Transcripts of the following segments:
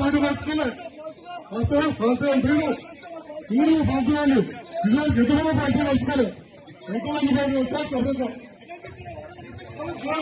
పాట మార్చుకోలే వస్తా వస్తా మీరు మీరు పంపించాలి పిల్లలు ఎంతమంది పాట మార్చుకోలే ఎంతమంది పాట వస్తా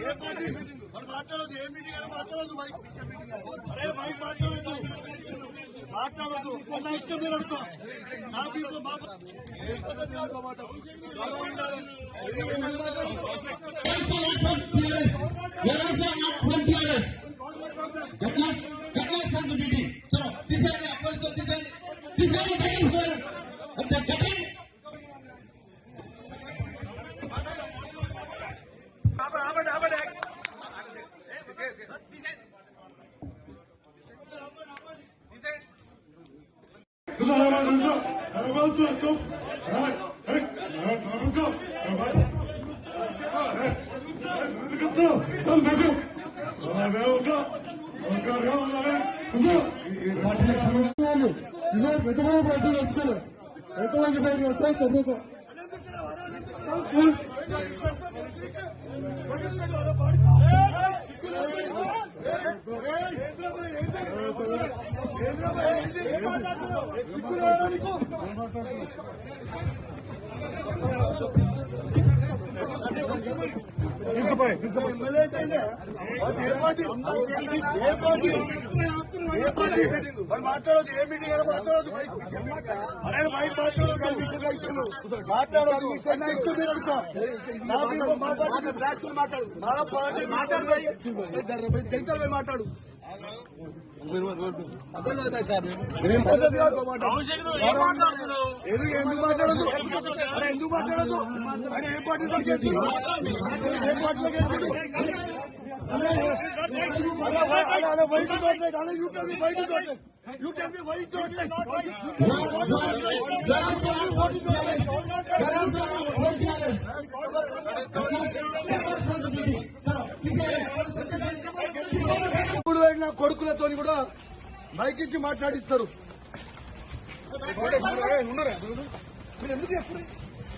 చెప్పండి మాట్లాడదు ఏం మీడియా అయినా మాట్లాడదు కాదు నా ఇష్టం మీరు నా people మా మాట ఎంతమంది పార్టీ వేసుకోలే మాట్లాడదు ఏ మీటింగ్ అయినా మాట్లాడదు పార్టీ మాట్లాడు మాట్లాడు అర్థం కదా సార్ ఏం పద్ధతి కాదు మా మాట. ఎందుకు ఎందుకు మాట్లాడదు మాట్లాడదు ఆయన ఏ పార్టీ ఏ పార్టీలో వైట్ వైట్ వైట్ ఇప్పుడు వెళ్ళిన కొడుకులతో కూడా మైక్ మాట్లాడిస్తారు. మీరు ఎందుకు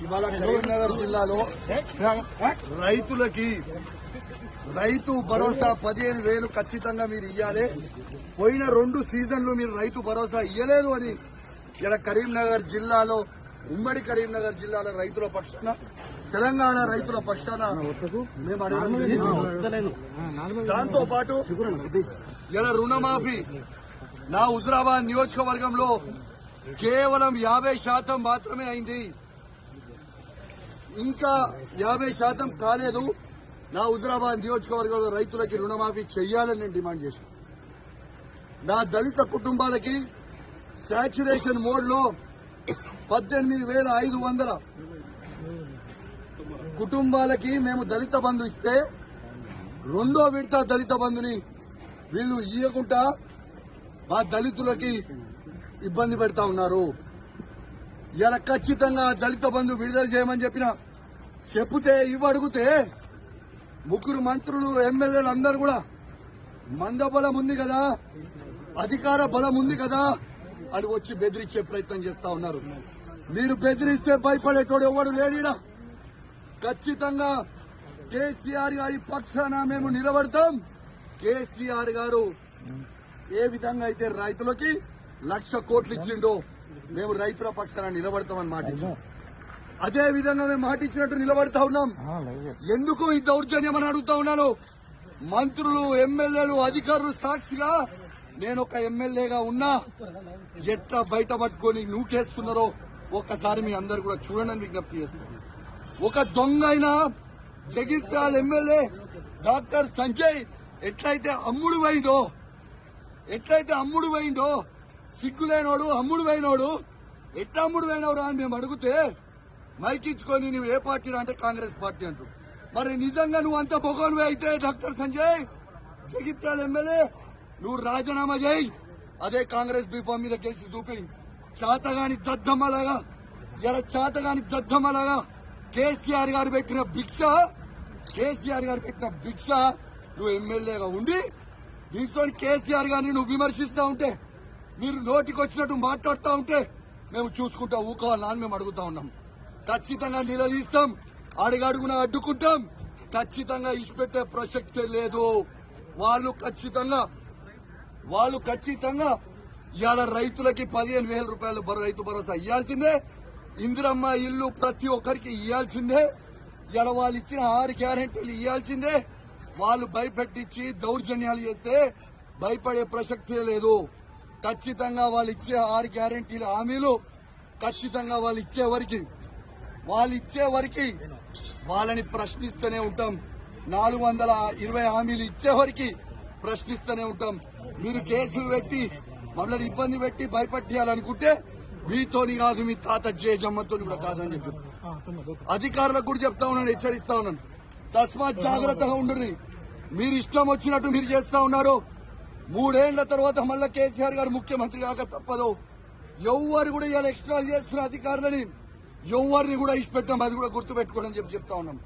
ఇవాళ కరీంనగర్ జిల్లాలో రైతులకి రైతు భరోసా పదిహేను వేలు ఖచ్చితంగా మీరు ఇయ్యాలి. పోయిన రెండు సీజన్లు మీరు రైతు భరోసా ఇయ్యలేదు అని ఇలా కరీంనగర్ జిల్లాలో ఉమ్మడి కరీంనగర్ జిల్లాలో రైతుల పక్షాన తెలంగాణ రైతుల పక్షాన దాంతో పాటు ఇలా రుణమాఫీ నా హుజరాబాద్ నియోజకవర్గంలో కేవలం యాభై శాతం మాత్రమే అయింది. ఇంకా యాభై శాతం కాలేదు. నా హుజరాబాద్ నియోజకవర్గంలో రైతులకి రుణమాఫీ చేయాలని నేను డిమాండ్ చేశాను. నా దళిత కుటుంబాలకి శాచ్యురేషన్ మోడ్లో పద్దెనిమిది వేల ఐదు వందల కుటుంబాలకి మేము దళిత బంధు ఇస్తే రెండో విడత దళిత బంధుని వీళ్ళు ఇయ్యకుండా మా దళితులకి ఇబ్బంది పెడతా ఉన్నారు. ఇలా ఖచ్చితంగా దళిత బంధు విడుదల చేయమని చెప్పిన చెప్తే ఇవ్వడుగుతే ముగ్గురు మంత్రులు ఎమ్మెల్యేలు అందరూ కూడా మందబలం ఉంది కదా అధికార బలం ఉంది కదా అని వచ్చి బెదిరించే ప్రయత్నం చేస్తా ఉన్నారు. మీరు బెదిరిస్తే భయపడేటోడు ఎవడు లేడీడా? ఖచ్చితంగా కేసీఆర్ గారి పక్షాన మేము నిలబడతాం. కేసీఆర్ గారు ఏ విధంగా అయితే రైతులకి లక్ష కోట్లు ఇచ్చిండో మేము రైతుల పక్షాన నిలబడతామని మాట అదే విధంగా మేము మాట ఇచ్చినట్టు నిలబడతా ఉన్నాం. ఎందుకు ఈ దౌర్జన్యం అని అడుగుతా ఉన్నాను? మంత్రులు ఎమ్మెల్యేలు అధికారులు సాక్షిగా నేను ఒక ఎమ్మెల్యేగా ఉన్నా ఎట్లా బయట పట్టుకొని నూకేస్తున్నారో ఒక్కసారి మీ అందరు కూడా చూడండి విజ్ఞప్తి చేస్తున్నాను ఒక దొంగ అయిన జగిత్యాల ఎమ్మెల్యే డాక్టర్ సంజయ్ ఎట్లయితే అమ్ముడు పోయిందో ఎట్లయితే అమ్ముడు పోయిందో సిగ్గులేనోడు అమ్ముడు పోయినోడు ఎట్లా అమ్ముడు పోయినవరా అని మేము అడిగితే మైకిచ్చుకొని నువ్వు ఏ పార్టీ అంటే కాంగ్రెస్ పార్టీ అంటూ. మరి నిజంగా నువ్వు అంత పొగలు అయితే డాక్టర్ సంజయ్? జగిత్యాల ఎమ్మెల్యే నువ్వు రాజీనామా చేయి. అదే కాంగ్రెస్ బీఫామ్ మీద గెలిచి చూపి చాతగాని దద్దమ్మలాగా ఇలా చాతగాని దద్దమ్మలాగా కేసీఆర్ గారు పెట్టిన భిక్ష కేసీఆర్ గారు పెట్టిన భిక్ష నువ్వు ఎమ్మెల్యేగా ఉండి దీంతో కేసీఆర్ గారిని నువ్వు విమర్శిస్తా ఉంటే మీరు నోటికి వచ్చినట్టు మాట్లాడుతూ ఉంటే మేము చూసుకుంటా ఊకోవాలని అని మేము అడుగుతా ఉన్నాం. ఖచ్చితంగా నిలదీస్తాం అడుగడుగున అడ్డుకుంటాం. ఖచ్చితంగా ఇచ్చిపెట్టే ప్రసక్తే లేదు. వాళ్ళు ఖచ్చితంగా వాళ్ళు ఖచ్చితంగా ఇవాళ రైతులకి పదిహేను వేల రూపాయలు రైతు భరోసా ఇవ్వాల్సిందే ఇందిరమ్మ ఇల్లు ప్రతి ఒక్కరికి ఇవ్వాల్సిందే ఇవాళ వాళ్ళు ఇచ్చిన ఆరు గ్యారెంటీలు ఇవ్వాల్సిందే వాళ్ళు భయపెట్టించి దౌర్జన్యాలు చేస్తే భయపడే ప్రసక్తే లేదు. ఖచ్చితంగా వాళ్ళు ఇచ్చే ఆరు గ్యారెంటీల హామీలు ఖచ్చితంగా వాళ్ళు ఇచ్చే వరకు వాళ్ళు ఇచ్చే వరకు వాళ్ళని ప్రశ్నిస్తూనే ఉంటాం. నాలుగు వందల ఇరవై హామీలు ఇచ్చే వరకు ప్రశ్నిస్తూనే ఉంటాం. మీరు కేసులు పెట్టి మమ్మల్ని ఇబ్బంది పెట్టి భయపట్టేయాలనుకుంటే మీతోని కాదు మీ తాత జయజమ్మతో కూడా కాదని చెప్పి. అధికారులకు కూడా చెప్తా ఉన్నాను హెచ్చరిస్తా ఉన్నాను. తస్మాత్ జాగ్రత్తగా ఉండరు మీరు ఇష్టం వచ్చినట్టు మీరు చేస్తా ఉన్నారు. మూడేళ్ళ తర్వాత మళ్ళా కేసీఆర్ గారు ముఖ్యమంత్రి కాక తప్పదు. ఎవ్వరు కూడా ఇవాళ ఎక్స్ట్రా చేస్తున్న అధికారులని ఎవరిని కూడా ఇచ్చిపెట్టాం అది కూడా గుర్తుపెట్టుకోండి చెప్పి చెప్తా ఉన్నాం.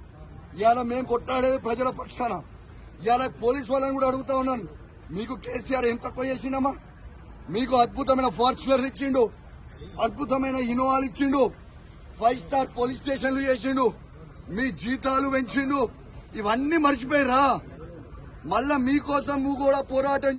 ఇవాళ మేము కొట్టాడేది ప్రజల పక్షాన. ఇవాళ పోలీస్ వాళ్ళని కూడా అడుగుతా ఉన్నాను మీకు కేసీఆర్ ఏం తక్కువ చేసిండమ్మా? మీకు అద్భుతమైన ఫార్చునర్ ఇచ్చిండు. అద్భుతమైన ఇన్నోవాలు ఇచ్చిండు. ఫైవ్ స్టార్ పోలీస్ స్టేషన్లు చేసిండు. మీ జీతాలు పెంచిండు. ఇవన్నీ మర్చిపోయిరా మళ్ళా మీకోసం నువ్వు కూడా పోరాటం